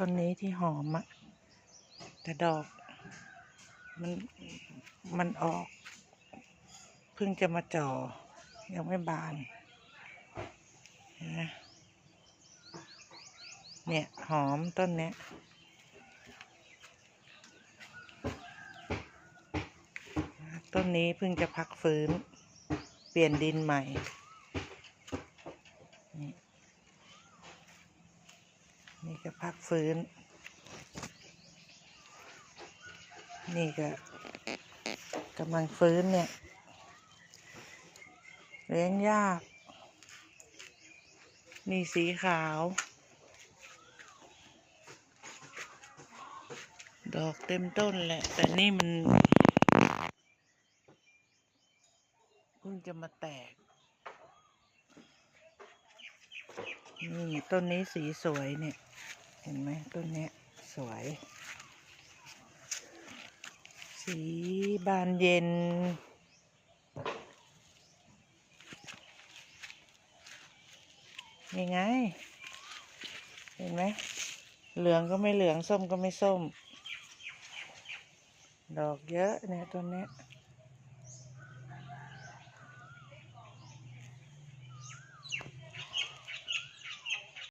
ต้นนี้ที่หอมอะแต่ดอก มันมันออก เพิ่งจะมาจ่อ ยังไม่บานนไหมเนี่ย หอมต้นเนี้ยต้นนี้เพิ่งจะพักฟื้น เปลี่ยนดินใหม่ พักฟื้น นี่ก็กำลังฟื้นเนี่ย เลี้ยงยากนี่สีขาว ดอกเต็มต้นแหละ แต่นี่มันเพิ่งจะมาแตก นี่ต้นนี้สีสวยเนี่ย เห็นไหมต้นเนี้ยสวย สีบานเย็นนี่ไง เห็นไหม เหลืองก็ไม่เหลือง ส้มก็ไม่ส้ม ดอกเยอะเนี่ยต้นเนี้ย